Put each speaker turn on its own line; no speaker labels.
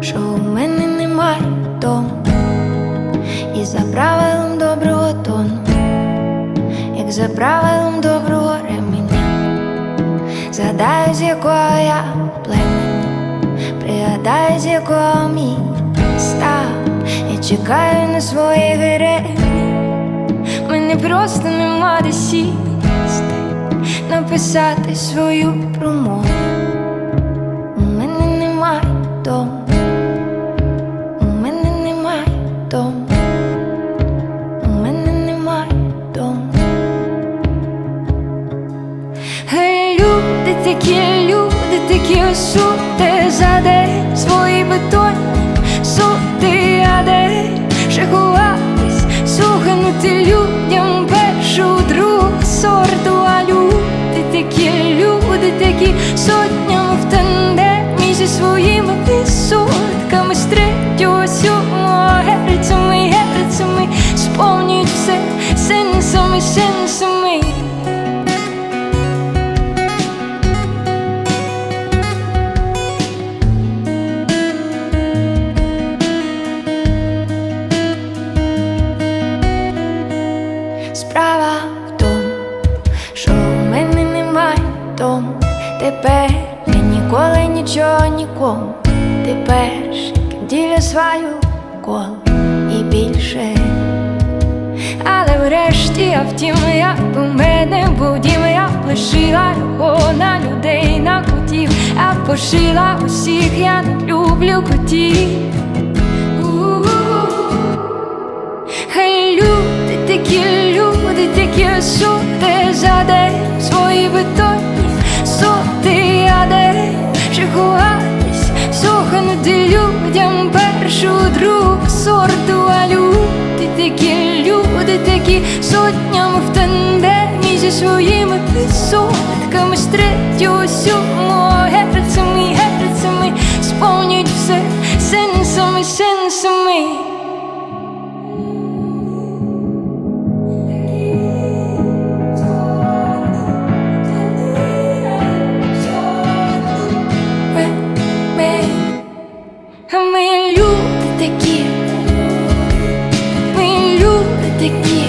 що у мене немає дому, і за правилом доброго тону, як за правилом доброго ременя, згадаю, з якого я племені, пригадаю, з якого міста, я чекаю на свої гереї. Мене просто нема де сісти, написати свою промову. Такі, люди такі осуди за день свої бетонні суди, а де ще ховатись, слуханути людям першу другу сорту, а люди такі, люди такі сотнями в тандемі зі своїми висотками з третього сьомого герцями, герцями сповнюють все сенсами, сенсами. Немає. Тепер я ніколи нічого нікому. Ти перший діля свою коло і більше. Але врешті, а втім, як у мене був я лишила його на людей, на котів, а пошила усіх, я не люблю котів. Хай люди такі, сорту, а люди такі, люди такі сотнями в тандемі зі своїми висотками з третього сьомого герцями, герцями сповнюють все сенсами, сенсами. sticky